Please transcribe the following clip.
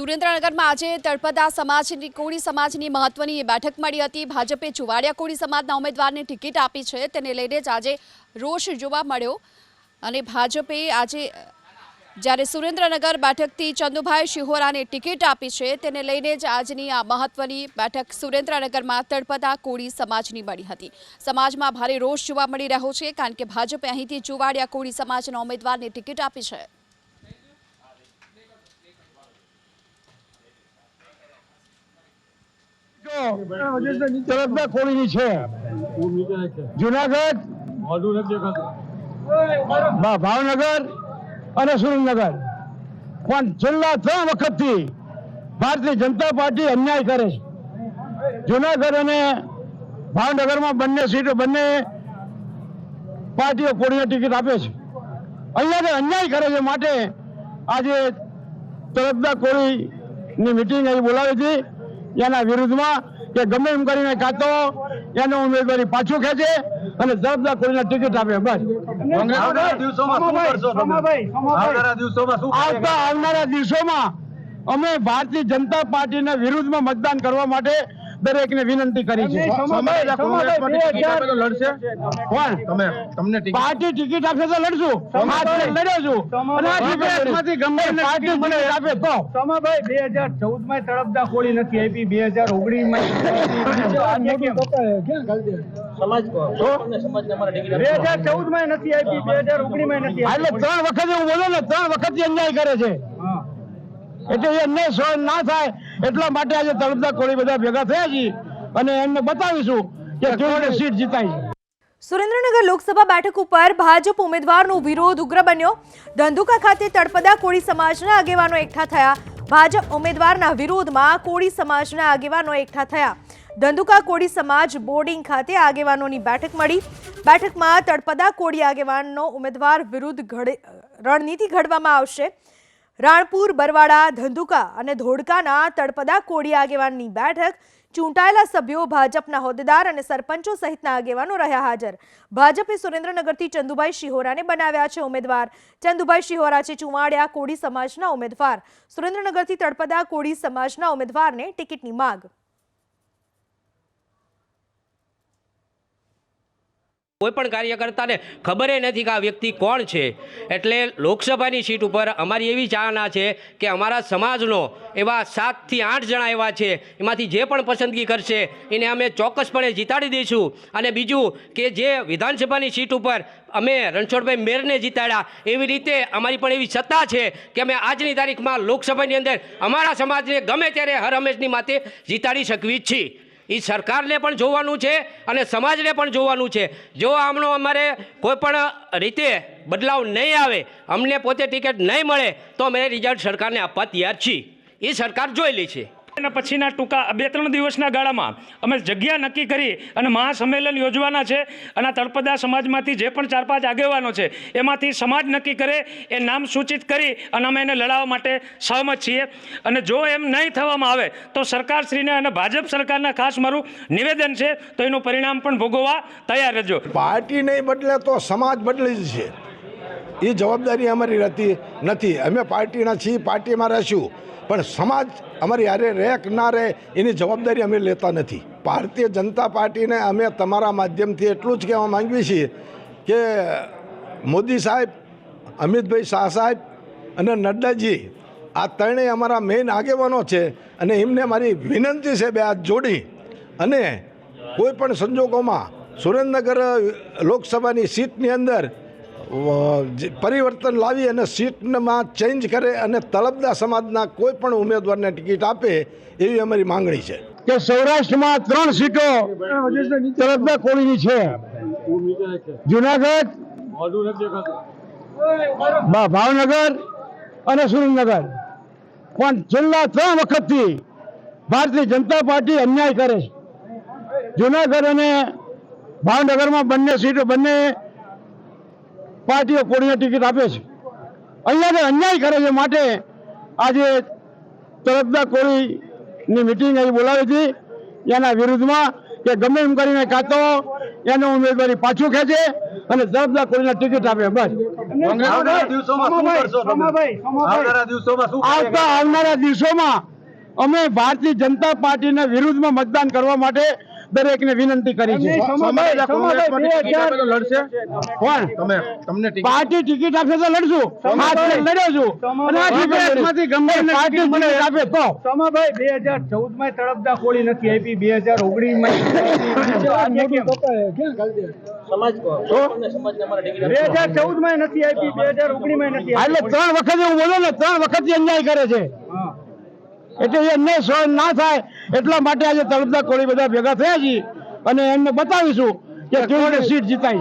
સુરેન્દ્રનગરમાં આજે તળપદા સમાજની, કોળી સમાજની મહત્વની બેઠક મળી હતી. ભાજપે ચુવાડિયા કોળી સમાજના ઉમેદવારને ટિકિટ આપી છે. તેને લઈને જ આજે રોષ જોવા મળ્યો અને ભાજપે આજે, જ્યારે સુરેન્દ્રનગર બેઠકથી ચંદુભાઈ શિહોરાને ટિકિટ આપી છે, તેને લઈને જ આજની આ મહત્વની બેઠક સુરેન્દ્રનગરમાં તળપદા કોળી સમાજની મળી હતી. સમાજમાં ભારે રોષ જોવા મળી રહ્યો છે, કારણ કે ભાજપે અહીંથી ચુવાડિયા કોળી સમાજના ઉમેદવારને ટિકિટ આપી છે. જુનાગઢ? ભાવનગર અને સુરેન્દ્રનગર. પણ છેલ્લા ત્રણ વખતથી ભારતીય જનતા પાર્ટી અન્યાય કરે છે. જુનાગઢ અને ભાવનગરમાં બંને સીટો, બંને પાર્ટીઓ કોળીને ટિકિટ આપે છે. અહીંયા અન્યાય કરે છે માટે આજે તરફદાર કોળીની મિટિંગ અહીં બોલાવી હતી. એના વિરુદ્ધમાં કે ગમે એમ કરીને કાતો એનો ઉમેદવારી પાછું ખેંચે અને તરફદાર કોઈને ટિકિટ આપે બસ. આવતા આવનારા દિવસોમાં અમે ભારતીય જનતા પાર્ટીના વિરુદ્ધમાં મતદાન કરવા માટે દરેકને વિનંતી કરી છે. સમય કોંગ્રેસમાં ટિકિટ આપે તો લડશે? કોણ? તમે તમને પાર્ટી ટિકિટ આપશે તો લડશું. લડ્યો છું. આપે તો. સમાભાઈ બે હજાર ચૌદમાં તળપદા કોળી નથી આપી બે હજાર ઓગણીસમાં બે હજાર ચૌદમાં નથી આપી બે હજાર ઓગણીસમાં નથી એટલે ત્રણ વખત હું બોલો ને ત્રણ વખતથી અન્યાય કરે છે. એટલે એ ન સહન ના થાય એટલા માટે આજે તળપદા કોળી બધા ભેગા થયા છીએ અને એમને બતાવીશું કે કેવી સીટ જીતાય સુરેન્દ્રનગર લોકસભા બેઠક ઉપર ભાજપ ઉમેદવારનો વિરોધ ઉગ્ર બન્યો. ધંધુકા ખાતે તળપદા કોળી સમાજના આગેવાનો એકઠા થયા. ભાજપ ઉમેદવારના વિરોધમાં કોળી સમાજના આગેવાનો એકઠા થયા. ધંધુકા કોળી સમાજ બોર્ડિંગ ખાતે આગેવાનોની બેઠક મળી. બેઠકમાં તળપદા કોળી આગેવાનનો ઉમેદવાર વિરુદ્ધ ઘડે રણનીતિ ઘડવામાં આવશે. રાણપુર, બરવાડા, ધંધુકા અને ધોળકાના તળપદા કોળી આગેવાનની બેઠક ચૂંટાયેલા સભ્યો, ભાજપના હોદ્દેદાર અને સરપંચો સહિતના આગેવાનો રહ્યા હાજર. ભાજપે સુરેન્દ્રનગરથી ચંદુભાઈ શિહોરાને બનાવ્યા છે ઉમેદવાર. ચંદુભાઈ શિહોરા છે ચુવાડિયા કોળી સમાજના ઉમેદવાર. સુરેન્દ્રનગરથી તળપદા કોળી સમાજના ઉમેદવારને ટિકિટની માંગ. કોઈ પણ કાર્યકર્તાને ખબર નથી કે આ વ્યક્તિ કોણ છે. એટલે લોકસભાની સીટ ઉપર અમારી એવી ચાહના છે કે અમારા સમાજનો એવા સાતથી આઠ જણા એવા છે, એમાંથી જે પણ પસંદગી કરશે એને અમે ચોક્કસપણે જીતાડી દઈશું. અને બીજું કે જે વિધાનસભાની સીટ ઉપર અમે રણછોડભાઈ મેરને જીતાડ્યા, એવી રીતે અમારી પણ એવી સત્તા છે કે અમે આજની તારીખમાં લોકસભાની અંદર અમારા સમાજને ગમે ત્યારે હર હંમેશની માથે જીતાડી શકવી છીએ. એ સરકારને પણ જોવાનું છે અને સમાજને પણ જોવાનું છે. જો આમનો અમારે કોઈપણ રીતે બદલાવ નહીં આવે, અમને પોતે ટિકિટ નહીં મળે, તો અમે રિઝલ્ટ સરકારને આપવા તૈયાર છીએ. એ સરકાર જોઈ લે છે. એના પછીના ટૂંકા બે ત્રણ દિવસના ગાળામાં અમે જગ્યા નક્કી કરી અને મહાસંમેલન યોજવાના છે અને તળપદા સમાજમાંથી જે પણ ચાર પાંચ આગેવાનો છે, એમાંથી સમાજ નક્કી કરે એ નામ સૂચિત કરી અને અમે એને લડાવવા માટે સહમત છીએ. અને જો એમ નહીં થવામાં આવે તો સરકારશ્રીને અને ભાજપ સરકારના ખાસ મારું નિવેદન છે, તો એનું પરિણામ પણ ભોગવવા તૈયાર રહેજો. પાર્ટી નહીં બદલે તો સમાજ બદલી જ છે એ જવાબદારી અમારી રહેતી નથી. અમે પાર્ટીના છીએ, પાર્ટીમાં રહેશું. પણ સમાજ અમારી હારે રહે કે ના રહે એની જવાબદારી અમે લેતા નથી. ભારતીય જનતા પાર્ટીને અમે તમારા માધ્યમથી એટલું જ કહેવા માંગીએ છીએ કે મોદી સાહેબ, અમિતભાઈ શાહ સાહેબ અને નડ્ડાજી, આ ત્રણેય અમારા મેઇન આગેવાનો છે અને એમને મારી વિનંતી છે બે હાથ જોડી. અને કોઈ પણ સંજોગોમાં સુરેન્દ્રનગર લોકસભાની સીટની અંદર પરિવર્તન લાવી અને સીટમાં ચેન્જ કરે અને તલબદા સમાજના કોઈ પણ ઉમેદવારને ટિકિટ આપે એવી અમારી માંગણી છે. કે સૌરાષ્ટ્રમાં ત્રણ સીટો તલબદા કોળીની છે. જુનાગઢ ભાવનગર અને સુરેન્દ્રનગર. પણ છેલ્લા ત્રણ વખતથી ભારતીય જનતા પાર્ટી અન્યાય કરે છે. જુનાગઢ અને ભાવનગરમાં બંને સીટો, બંને પાર્ટીઓ કોળીને ટિકિટ આપે છે. અહીંયા અન્યાય કરે છે માટે આજે તરફદાર કોળીની મિટિંગ અહીં બોલાવી હતી. એના વિરુદ્ધમાં કે ગમે એમ કરીને કાતો એને ઉમેદવારી પાછું ખેંચે અને તરફદાર કોળીને ટિકિટ આપે બસ. આવતા આવનારા દિવસોમાં અમે ભારતીય જનતા પાર્ટીના વિરુદ્ધમાં મતદાન કરવા માટે દરેકને વિનંતી કરી છે. કોણ? તમે તમને પાર્ટી ટિકિટ આપશે તો લડશું. લડ્યો છું. અને આ ટિકિટમાંથી ગમે પાર્ટી મને આપે તો. સમાભાઈ બે હજાર ચૌદમાં તળપદા કોળી નથી આપી. બે હજાર ઓગણીસમાં બે હજાર ચૌદમાં નથી આપી બે હજાર ઓગણીસમાં નથી એટલે ત્રણ વખત હું બોલું ને ત્રણ વખતથી અન્યાય કરે છે. એટલે એ અન્યાય સહન ના થાય. એટલા માટે આજે તળપદા કોળી બધા ભેગા થયા છીએ. અને એમને બતાવીશું કે કેવી રીતે સીટ જીતાય